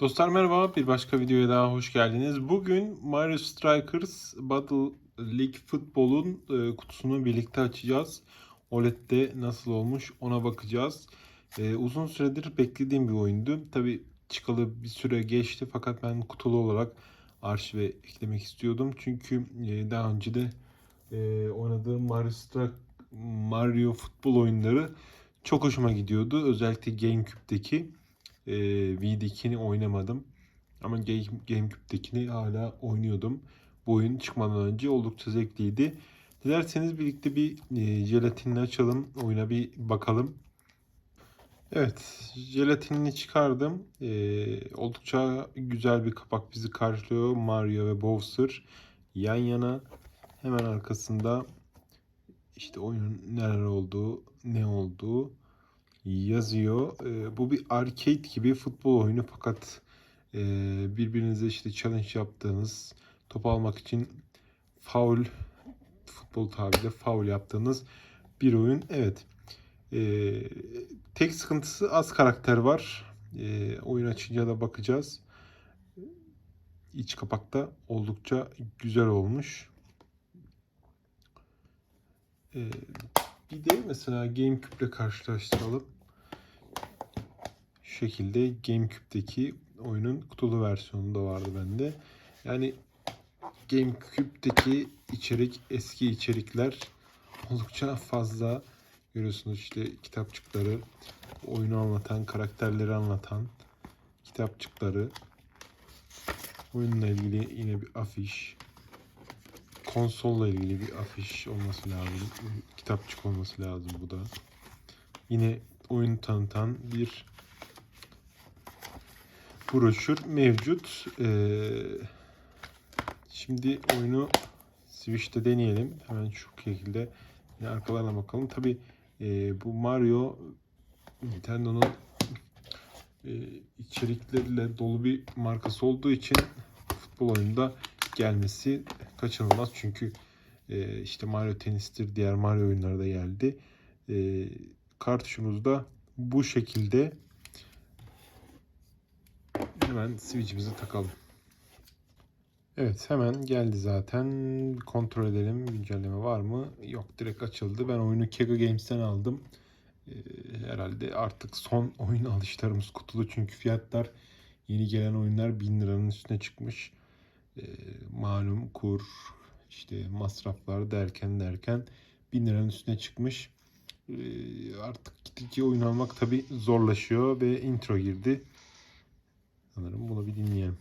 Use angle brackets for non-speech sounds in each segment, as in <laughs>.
Dostlar merhaba, bir başka videoya daha hoş geldiniz. Bugün Mario Strikers Battle League Futbol'un e, kutusunu birlikte açacağız. OLED'de nasıl olmuş ona bakacağız. E, uzun süredir beklediğim bir oyundu. Tabi çıkalı bir süre geçti fakat ben kutulu olarak arşive eklemek istiyordum. Çünkü e, daha önce de oynadığım Mario Strike Mario futbol oyunları çok hoşuma gidiyordu. Özellikle GameCube'deki e, V'dekini oynamadım. Ama Game, GameCube'dekini hala oynuyordum. Bu oyun çıkmadan önce oldukça zevkliydi. Dilerseniz birlikte bir e, jelatinini açalım. Oyuna bir bakalım. Evet, jelatinini çıkardım. E, oldukça güzel bir kapak bizi karşılıyor. Mario ve Bowser yan yana. Hemen arkasında işte oyunun neler olduğu, ne olduğu yazıyor. E, bu bir arcade gibi futbol oyunu fakat e, birbirinize işte challenge yaptığınız, top almak için faul, futbol tabiriyle faul yaptığınız bir oyun. Evet. E, tek sıkıntısı az karakter var. E, oyun açınca da bakacağız. İç kapakta oldukça güzel olmuş. E, bir de mesela GameCube ile karşılaştıralım. Şekilde GameCube'deki oyunun kutulu versiyonu da vardı bende. Yani GameCube'deki içerik eski içerikler oldukça fazla. Görüyorsunuz işte kitapçıkları, oyunu anlatan, karakterleri anlatan kitapçıkları. Oyunla ilgili yine bir afiş. Konsolla ilgili bir afiş olması lazım. Kitapçık olması lazım bu da. Yine oyun tanıtan bir broşür mevcut. Ee, şimdi oyunu Switch'te deneyelim. Hemen şu şekilde yine arkalarına bakalım. Tabi e, bu Mario Nintendo'nun e, içerikleriyle dolu bir markası olduğu için futbol oyunda gelmesi kaçınılmaz. Çünkü e, işte Mario Tennis'tir, diğer Mario oyunları da geldi. E, kartuşumuz da bu şekilde hemen switch'imizi takalım. Evet hemen geldi zaten. Kontrol edelim güncelleme var mı? Yok direkt açıldı. Ben oyunu Kega Games'ten aldım. Ee, herhalde artık son <laughs> oyun alışlarımız kutulu çünkü fiyatlar yeni gelen oyunlar 1000 liranın üstüne çıkmış. Ee, malum kur işte masraflar derken derken 1000 liranın üstüne çıkmış. Ee, artık gittikçe oyun almak tabi zorlaşıyor ve intro girdi. Sanırım bunu bir dinleyelim.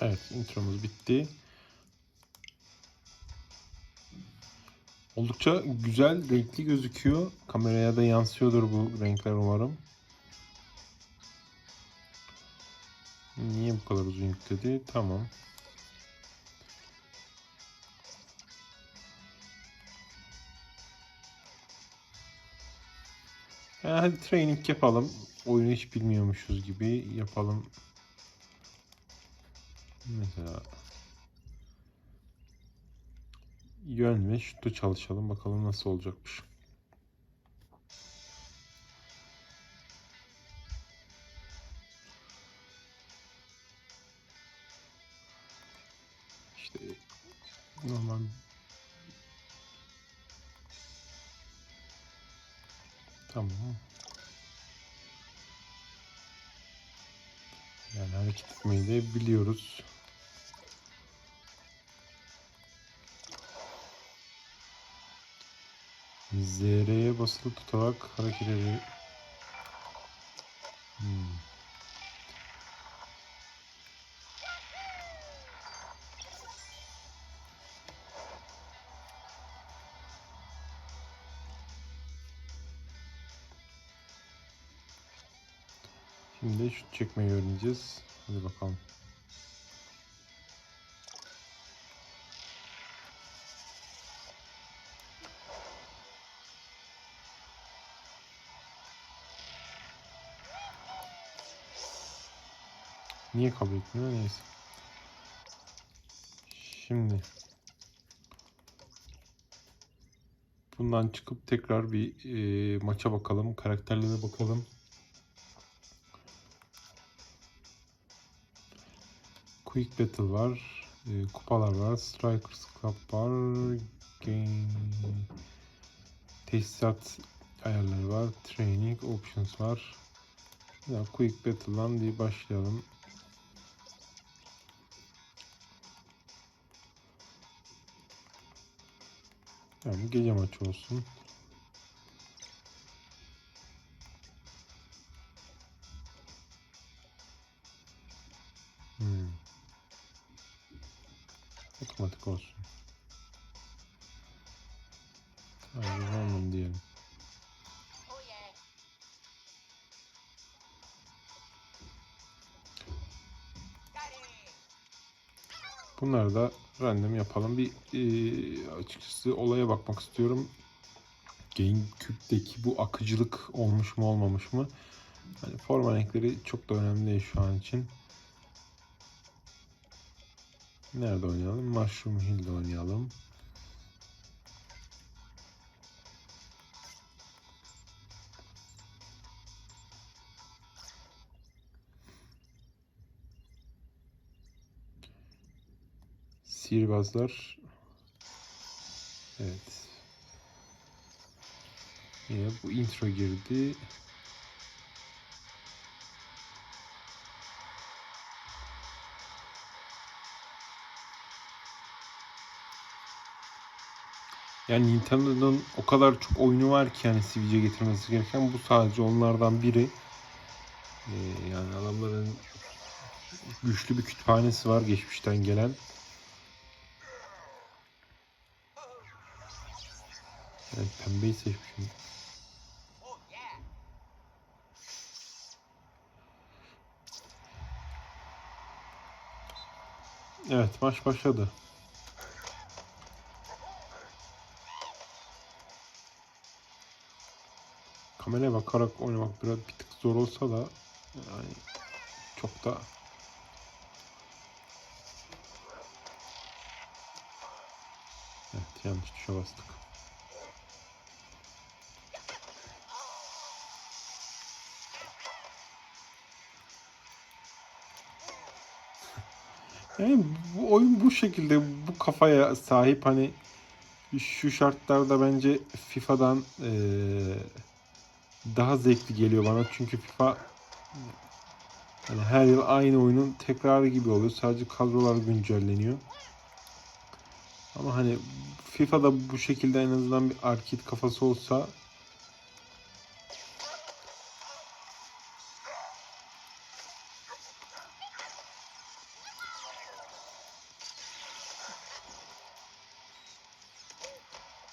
Evet intromuz bitti. Oldukça güzel, renkli gözüküyor. Kameraya da yansıyordur bu renkler umarım. Niye bu kadar uzun yükledi? Tamam. Ya hadi training yapalım. Oyunu hiç bilmiyormuşuz gibi yapalım. Mesela yön ve şutu çalışalım. Bakalım nasıl olacakmış. İşte normal Tamam. Yani hareket etmeyi de biliyoruz. ZR'ye basılı tutarak hareket ediyor. Çekmeyi öğreneceğiz. Hadi bakalım. Niye kabul etmiyor? Neyse. Şimdi bundan çıkıp tekrar bir e, maça bakalım. Karakterlere bakalım. Quick Battle var. E, kupalar var. Strikers Club var. Game tesisat ayarları var. Training Options var. Ya, Quick Battle'dan bir başlayalım. Yani gece maçı olsun. Random diyelim. Bunları da random yapalım. Bir eee, açıkçası olaya bakmak istiyorum. GameCube'deki bu akıcılık olmuş mu olmamış mı? Hani forma renkleri çok da önemli değil şu an için. Nerede oynayalım? Mushroom Hill'de oynayalım. Sihirbazlar. Evet. Yine bu intro girdi. Yani Nintendo'nun o kadar çok oyunu var ki yani Switch'e getirmesi gereken bu sadece onlardan biri. Ee, yani adamların güçlü bir kütüphanesi var geçmişten gelen. Evet pembeyi seçmişim. Evet maç başladı. Kameraya bakarak oynamak biraz bir tık zor olsa da yani çok da Evet yanlış tuşa bastık. Yani bu oyun bu şekilde bu kafaya sahip hani şu şartlarda bence FIFA'dan eee, daha zevkli geliyor bana çünkü FIFA hani her yıl aynı oyunun tekrarı gibi oluyor. Sadece kadrolar güncelleniyor. Ama hani FIFA'da bu şekilde en azından bir arcade kafası olsa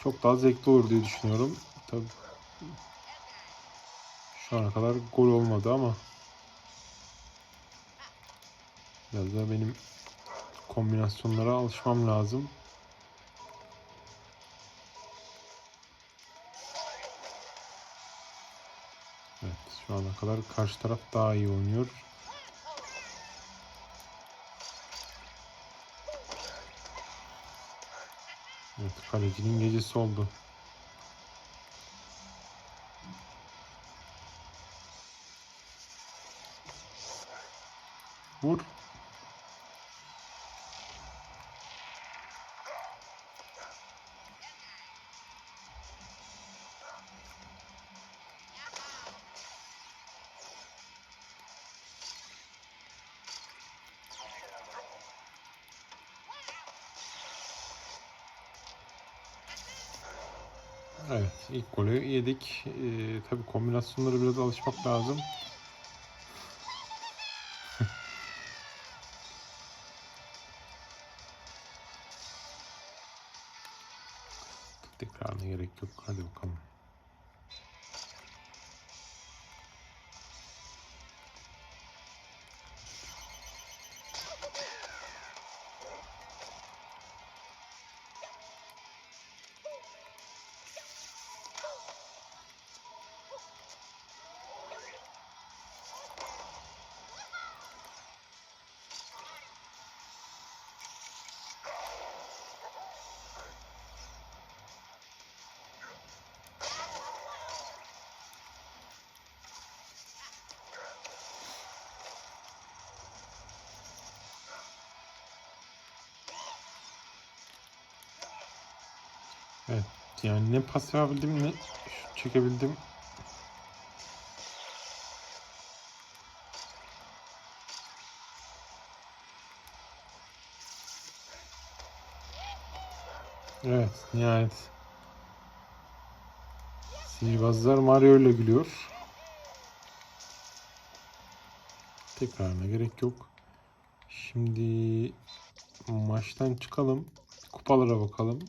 çok daha zevkli olur diye düşünüyorum. Tabii şu ana kadar gol olmadı ama biraz da benim kombinasyonlara alışmam lazım. Evet, şu ana kadar karşı taraf daha iyi oynuyor. Kalecinin gecesi oldu. Evet ilk golü yedik. Ee, tabii kombinasyonlara biraz alışmak lazım. <laughs> Tekrarına gerek yok. Hadi bakalım. Evet. Yani ne pas yapabildim ne çekebildim. Evet, nihayet. Sihirbazlar Mario ile gülüyor. Tekrarına gerek yok. Şimdi maçtan çıkalım. Kupalara bakalım.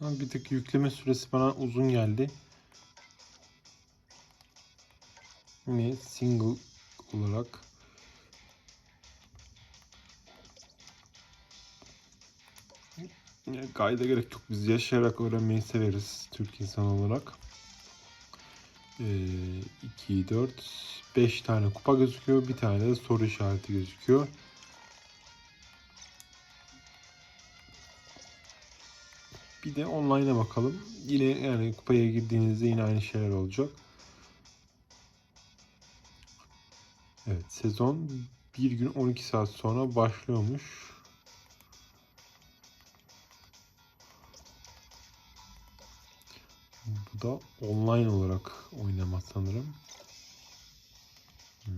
Bir tık yükleme süresi bana uzun geldi. Yine single olarak Ya, Kayda gerek yok. Biz yaşayarak öğrenmeyi severiz Türk insan olarak. Ee, 2, 4, 5 tane kupa gözüküyor. Bir tane de soru işareti gözüküyor. Bir de online'a bakalım. Yine yani kupaya girdiğinizde yine aynı şeyler olacak. Evet sezon bir gün 12 saat sonra başlıyormuş. Bu da online olarak oynama sanırım. Hmm.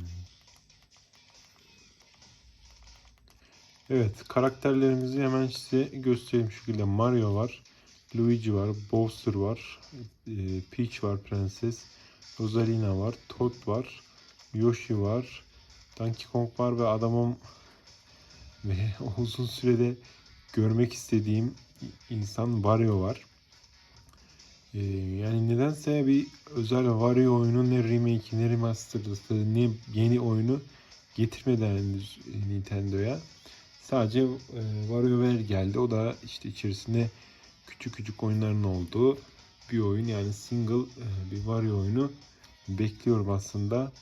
Evet karakterlerimizi hemen size göstereyim. Şu şekilde Mario var. Luigi var. Bowser var. e, Peach var prenses. Rosalina var. Toad var. Yoshi var. Donkey Kong var ve adamım ve <laughs> uzun sürede görmek istediğim insan Wario var. Ee, yani nedense bir özel Wario oyunu ne remake ne remaster'ı ne yeni oyunu getirmeden Nintendo'ya. Sadece e, WarioWare geldi. O da işte içerisinde küçük küçük oyunların olduğu bir oyun. Yani single e, bir Wario oyunu bekliyorum aslında.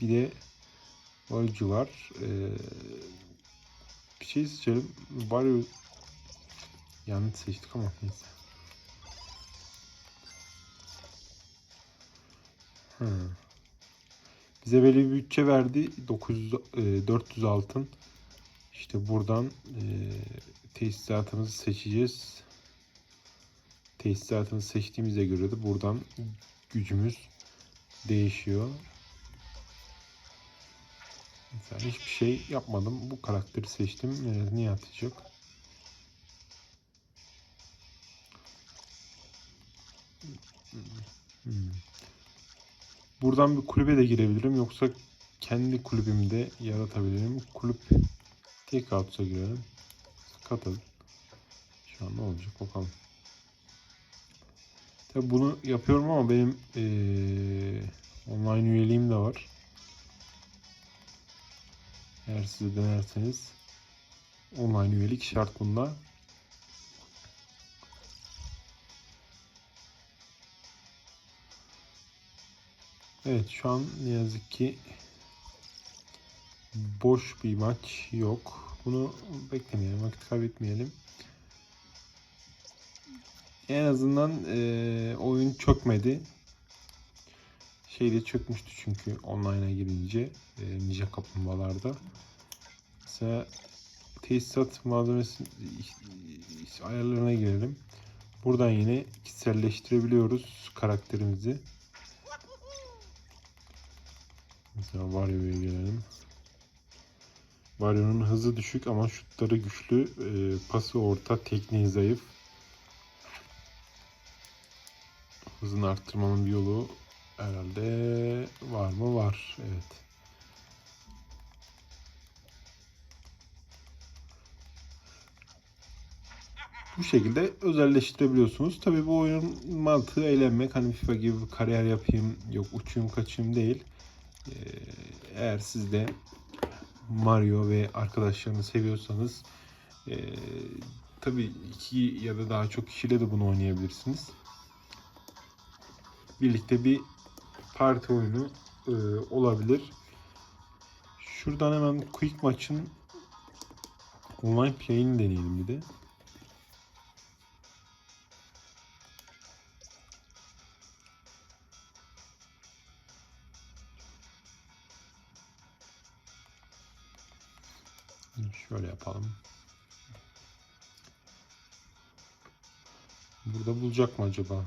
Bir de Wario var. E, bir şey seçelim. Wario yanlış seçtik ama neyse. Hı. Bize böyle bir bütçe verdi. 900, e, 400 altın. İşte buradan e, tesisatımızı seçeceğiz. Tesisatımızı seçtiğimize göre de buradan gücümüz değişiyor. Mesela hiçbir şey yapmadım. Bu karakteri seçtim. E, niye atacak? Buradan bir kulübe de girebilirim. Yoksa kendi kulübümde yaratabilirim. Kulüp tek out'a girelim. Katıl. Şu an ne olacak bakalım. Tabi bunu yapıyorum ama benim eee, online üyeliğim de var. Eğer siz de denerseniz online üyelik şart bunda. Evet şu an ne yazık ki boş bir maç yok. Bunu beklemeyelim, vakit kaybetmeyelim. En azından e, oyun çökmedi. Şeyde çökmüştü çünkü online'a girince e, Ninja Kaplumbağalarda. Mesela tesisat malzemesi ayarlarına girelim. Buradan yine kişiselleştirebiliyoruz karakterimizi. Mesela Wario'ya gelelim. Mario'nun hızı düşük ama şutları güçlü. E, pası orta, tekniği zayıf. Hızını arttırmanın bir yolu herhalde var mı? Var. Evet. Bu şekilde özelleştirebiliyorsunuz. Tabi bu oyunun mantığı eğlenmek. Hani FIFA gibi bir kariyer yapayım, yok uçayım kaçayım değil. Ee, eğer siz de Mario ve arkadaşlarını seviyorsanız e, tabi iki ya da daha çok kişiyle de bunu oynayabilirsiniz. Birlikte bir parti oyunu e, olabilir. Şuradan hemen Quick Maç'ın online play'ini deneyelim bir de. Şöyle yapalım. Burada bulacak mı acaba?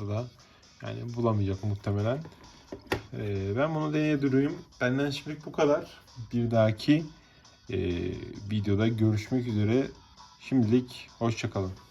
Burada da yani bulamayacak muhtemelen. Ee, ben bunu deneye durayım. Benden şimdilik bu kadar. Bir dahaki e, videoda görüşmek üzere. Şimdilik hoşçakalın.